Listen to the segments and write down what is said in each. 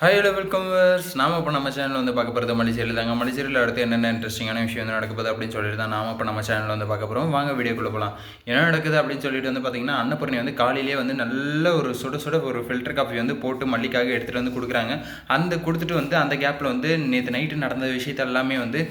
Hi hello welcome verse நாம இப்போ நம்ம சேனலில் வந்து பார்க்க போகிறது மலைச்சேரியில் தாங்க. மலைச்சேரியில் அடுத்து என்னென்ன இன்ட்ரெஸ்டிங்கான விஷயம் வந்து நடக்க போகுது அப்படின்னு சொல்லிட்டு தான் நாம இப்போ நம்ம சேனலில் வந்து பார்க்க போகிறோம் வாங்க வீடியோக்குள்ளே போகலாம் என்ன நடக்குது அப்படின்னு சொல்லிட்டு வந்து பார்த்தீங்கன்னா அன்னபூர்ணி வந்து காலையிலேயே வந்து நல்ல ஒரு சுட சுட ஒரு ஃபில்டர் காஃபி வந்து போட்டு மல்லிக்காக எடுத்துகிட்டு வந்து கொடுக்குறாங்க. அந்த கொடுத்துட்டு வந்து அந்த கேப்பில் வந்து நேற்று நைட்டு நடந்த விஷயத்த எல்லாமே வந்து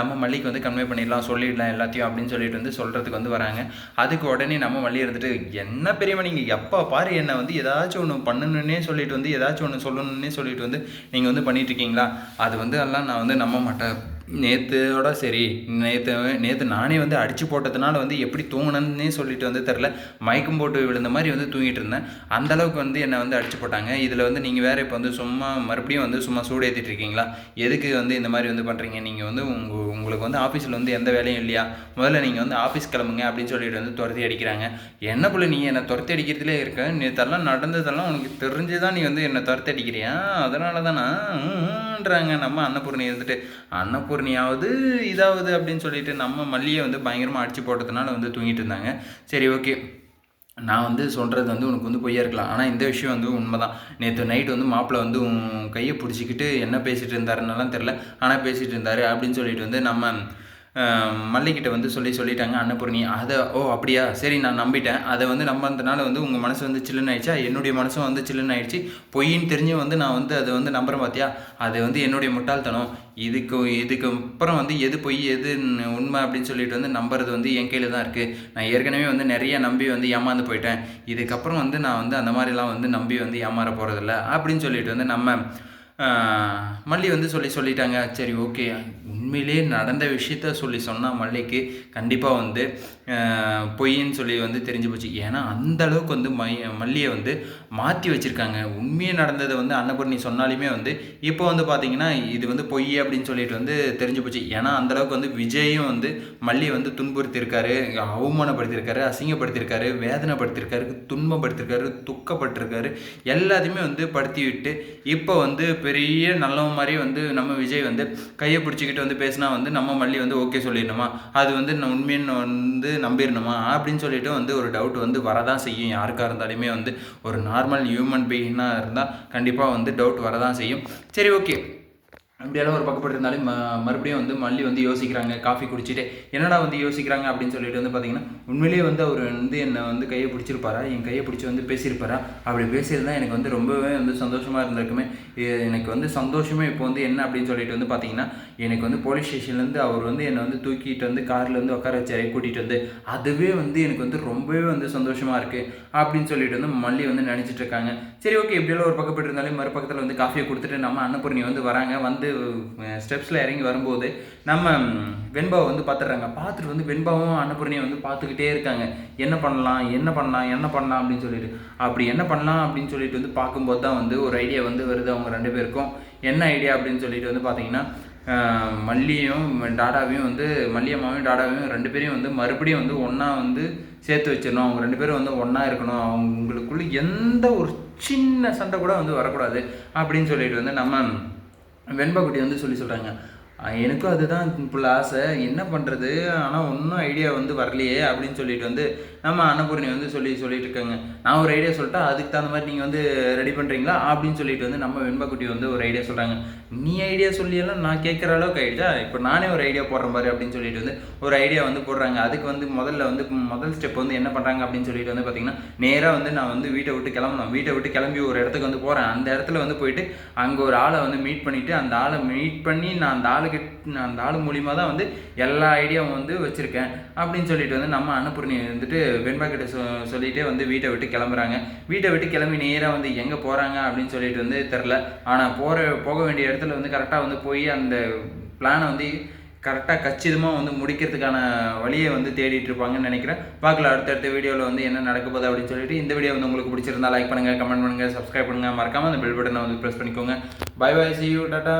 நம்ம மல்லிக்கு வந்து கன்வே பண்ணிடலாம் சொல்லிடலாம் எல்லாத்தையும் அப்படின்னு சொல்லிட்டு வந்து சொல்கிறதுக்கு வந்து வராங்க. அதுக்கு உடனே நம்ம மல்லி இருந்துட்டு என்ன பெரியவன் நீங்கள் எப்போ பாரு என்னை வந்து ஏதாச்சும் ஒன்று பண்ணணுன்னே சொல்லிட்டு வந்து ஏதாச்சும் ஒன்று சொல்லணுன்னே சொல்லிட்டு வந்து நீங்கள் வந்து பண்ணிட்டு இருக்கீங்களா? அது வந்து எல்லாம் நான் வந்து நம்ப மாட்டேன் நேற்றோட சரி நேற்று நேற்று நானே வந்து அடித்து போட்டதுனால வந்து எப்படி தூங்கினேன்னே சொல்லிட்டு வந்து தெரில மயக்கம் போட்டு விழுந்த மாதிரி வந்து தூங்கிட்டு இருந்தேன். அந்த அளவுக்கு வந்து என்னை வந்து அடித்து போட்டாங்க. இதில் வந்து நீங்கள் வேறு இப்போ வந்து சும்மா மறுபடியும் வந்து சும்மா சூடு ஏற்றிட்டு இருக்கீங்களா? எதுக்கு வந்து இந்த மாதிரி வந்து பண்ணுறீங்க நீங்கள் வந்து உங்கள் உங்களுக்கு வந்து ஆஃபீஸில் வந்து எந்த வேலையும் இல்லையா? முதல்ல நீங்கள் வந்து ஆஃபீஸ் கிளம்புங்க அப்படின்னு சொல்லிட்டு வந்து துரத்தி அடிக்கிறாங்க. என்ன போல நீ என்னை துரத்தி அடிக்கிறதுலே இருக்க? நேற்றெல்லாம் நடந்ததெல்லாம் உனக்கு தெரிஞ்சு தான் நீ வந்து என்னை துரத்தி அடிக்கிறியா? அதனால தான் நான்ன்றாங்க நம்ம அன்னபூர்ணி இருந்துட்டு பூர்ணியாவது இதாவது அப்படின்னு சொல்லிட்டு நம்ம மல்லியை வந்து பயங்கரமாக அடிச்சு போட்டதுனால வந்து தூங்கிட்டு இருந்தாங்க. சரி ஓகே. நான் வந்து சொல்கிறது வந்து உனக்கு வந்து பொய்யா இருக்கலாம். ஆனால் இந்த விஷயம் வந்து உண்மை தான் நேற்று நைட் வந்து மாப்பிள்ளை வந்து உன் கையை பிடிச்சிக்கிட்டு என்ன பேசிகிட்டு இருந்தாருன்னெல்லாம் தெரில ஆனால் பேசிகிட்டு இருந்தார் அப்படின்னு சொல்லிட்டு வந்து நம்ம மல்லிக்கிட்ட வந்து சொல்லி சொல்லிட்டாங்க அன்னபூர்ணி அதை ஓ அப்படியா? சரி நான் நம்பிட்டேன். அதை வந்து நம்பினதுனால வந்து உங்கள் மனசு வந்து சில்லுன்னு ஆயிடுச்சா? என்னுடைய மனசும் வந்து சில்லுன்னு ஆயிடுச்சு. பொய்ன்னு தெரிஞ்சு வந்து நான் வந்து அதை வந்து நம்புகிறேன் பார்த்தியா அது வந்து என்னுடைய முட்டாள்தனம். இதுக்கு இதுக்கு அப்புறம் வந்து எது பொய் எது உண்மை அப்படின்னு சொல்லிட்டு வந்து நம்புறது வந்து என் கையில் தான் இருக்குது நான் ஏற்கனவே வந்து நிறைய நம்பி வந்து ஏமாந்து போயிட்டேன். இதுக்கப்புறம் வந்து நான் வந்து அந்த மாதிரிலாம் வந்து நம்பி வந்து ஏமாற போகிறதில்ல அப்படின்னு சொல்லிட்டு வந்து நம்ம மல்லி வந்து சொல்லி சொல்லிட்டாங்க. சரி ஓகே. உண்மையிலே நடந்த விஷயத்த சொல்லி சொன்னால் மல்லிக்கு கண்டிப்பாக வந்து பொய்ன்னு சொல்லி வந்து தெரிஞ்சு போச்சு. ஏன்னா அந்த அளவுக்கு வந்து மை மல்லியை வந்து மாற்றி வச்சுருக்காங்க. உண்மையே நடந்ததை வந்து அன்னபூர்ணி சொன்னாலுமே வந்து இப்போ வந்து பார்த்தீங்கன்னா இது வந்து பொய் அப்படின்னு சொல்லிட்டு வந்து தெரிஞ்சு போச்சு. ஏன்னா அந்த அளவுக்கு வந்து விஜயும் வந்து மல்லியை வந்து துன்புறுத்தியிருக்காரு அவமானப்படுத்தியிருக்காரு அசிங்கப்படுத்தியிருக்காரு வேதனைப்படுத்தியிருக்காரு துன்பப்படுத்தியிருக்காரு துக்கப்பட்டிருக்காரு எல்லாத்தையுமே வந்து படுத்தி விட்டு இப்போ வந்து பெரிய நல்லவன் மாதிரி வந்து நம்ம விஜய் வந்து கையை பிடிச்சிக்கிட்டு வந்து பேசினா வந்து நம்ம மல்லி வந்து ஓகே சொல்லிடணுமா? அது வந்து நான் உண்மைன்னு வந்து நம்பிடணுமா? அப்படின்னு சொல்லிட்டு வந்து ஒரு டவுட் வந்து வரதான் செய்யும். யாருக்காக இருந்தாலுமே வந்து ஒரு நார்மல் ஹியூமன் பீயிங்காக இருந்தால் கண்டிப்பாக வந்து டவுட் வரதான் செய்யும். சரி ஓகே அப்படியெல்லாம் ஒரு பக்கப்பட்டு ம மறுபடியும் வந்து மல்லி வந்து யோசிக்கிறாங்க காஃபி குடிச்சிட்டு என்னடா வந்து யோசிக்கிறாங்க அப்படின்னு சொல்லிட்டு வந்து பார்த்தீங்கன்னா உண்மையிலேயே வந்து அவர் வந்து என்னை வந்து கையை பிடிச்சிருப்பாரா? என் கையை பிடிச்சி வந்து பேசியிருப்பாரா? அப்படி பேசியிருந்தா எனக்கு வந்து ரொம்பவே வந்து சந்தோஷமாக இருந்திருக்குமே. எனக்கு வந்து சந்தோஷமே இப்போ வந்து என்ன அப்படின்னு சொல்லிட்டு வந்து பார்த்தீங்கன்னா எனக்கு வந்து போலீஸ் ஸ்டேஷன்லேருந்து அவர் வந்து என்னை வந்து தூக்கிட்டு வந்து காரில் வந்து உட்கார வச்சாரு கூட்டிகிட்டு வந்து அதுவே வந்து எனக்கு வந்து ரொம்பவே வந்து சந்தோஷமாக இருக்குது அப்படின்னு சொல்லிட்டு வந்து மல்லி வந்து நினச்சிட்டு இருக்காங்க. சரி ஓகே இப்படியெல்லாம் ஒரு பக்கப்பட்டு இருந்தாலும் மறுபக்கத்தில் வந்து காஃபியை கொடுத்துட்டு நம்ம அன்னபூர்ணி வந்து வராங்க. வந்து ஸ்டெப்ஸில் இறங்கி வரும்போது நம்ம வெண்பாவை வந்து பார்த்துடுறாங்க. பார்த்துட்டு வந்து வெண்பாவும் அன்னபூர்ணியும் வந்து பார்த்துக்கிட்டே இருக்காங்க. என்ன பண்ணலாம் என்ன பண்ணலாம் என்ன பண்ணலாம் அப்படின்னு சொல்லிட்டு. அப்படி என்ன பண்ணலாம் அப்படின்னு சொல்லிட்டு வந்து பார்க்கும்போது தான் வந்து ஒரு ஐடியா வந்து வருது அவங்க ரெண்டு பேருக்கும். என்ன ஐடியா அப்படின்னு சொல்லிட்டு வந்து பார்த்தீங்கன்னா மல்லியும் டாடாவையும் வந்து மல்லியம்மாவையும் டாடாவையும் ரெண்டு பேரையும் வந்து மறுபடியும் வந்து ஒன்றா வந்து சேர்த்து வச்சிடணும். அவங்க ரெண்டு பேரும் வந்து ஒன்றா இருக்கணும். அவங்களுக்குள்ள எந்த ஒரு சின்ன சண்டை கூட வந்து வரக்கூடாது அப்படின்னு சொல்லிட்டு வந்து நம்ம வெண்பா குட்டி வந்து சொல்லி சொல்கிறாங்க எனக்கும் அதுதான் இப்போ ஆசை. என்ன பண்ணுறது ஆனால் ஒன்றும் ஐடியா வந்து வரலையே அப்படின்னு சொல்லிட்டு வந்து நம்ம அன்னபூர்ணி வந்து சொல்லி சொல்லிட்டு இருக்காங்க நான் ஒரு ஐடியா சொல்லிட்டா அதுக்கு தகுந்த மாதிரி நீங்கள் வந்து ரெடி பண்ணுறீங்களா அப்படின்னு சொல்லிட்டு வந்து நம்ம வெண்பக்குட்டி வந்து ஒரு ஐடியா சொல்கிறாங்க நீ ஐடியா சொல்லியெல்லாம் நான் கேட்குற அளவுக்கு ஆகிடுச்சா இப்போ நானே ஒரு ஐடியா போடுற மாதிரி அப்படின்னு சொல்லிட்டு வந்து ஒரு ஐடியா வந்து போடுறாங்க. அதுக்கு வந்து முதல்ல வந்து முதல் ஸ்டெப் வந்து என்ன பண்ணுறாங்க அப்படின்னு சொல்லிட்டு வந்து பார்த்தீங்கன்னா நேராக வந்து நான் வந்து வீட்டை விட்டு கிளம்பணும். வீட்டை விட்டு கிளம்பி ஒரு இடத்துக்கு வந்து போகிறேன் அந்த இடத்துல வந்து போயிட்டு அங்கே ஒரு ஆளை வந்து மீட் பண்ணிவிட்டு அந்த ஆளை மீட் பண்ணி நான் அந்த ஆளை ஆளுகிட்ட அந்த ஆள் மூலியமாக தான் வந்து எல்லா ஐடியாவும் வந்து வச்சுருக்கேன். அப்படின்னு சொல்லிட்டு வந்து நம்ம அன்னபூர்ணி வந்துட்டு வெண்பா கிட்ட சொ சொல்லிகிட்டே வந்து வீட்டை விட்டு கிளம்புறாங்க. வீட்டை விட்டு கிளம்பி நேராக வந்து எங்கே போகிறாங்க அப்படின்னு சொல்லிட்டு வந்து தெரில ஆனால் போகிற போக வேண்டிய இடத்துல வந்து கரெக்டாக வந்து போய் அந்த பிளானை வந்து கரெக்டாக கச்சிதமாக வந்து முடிக்கிறதுக்கான வழியை வந்து தேடிட்டு இருப்பாங்கன்னு நினைக்கிறேன். பார்க்கலாம் அடுத்தடுத்த வீடியோவில் வந்து என்ன நடக்க போகுது அப்படின்னு சொல்லிட்டு இந்த வீடியோ வந்து உங்களுக்கு பிடிச்சிருந்தா லைக் பண்ணுங்கள் கமெண்ட் பண்ணுங்கள் சப்ஸ்கிரைப் பண்ணுங்கள் மறக்காமல் அந்த பெல் பட்டனை வந்து ப்ரெஸ் பண்ணிக்கோங்க. Bye bye see you tata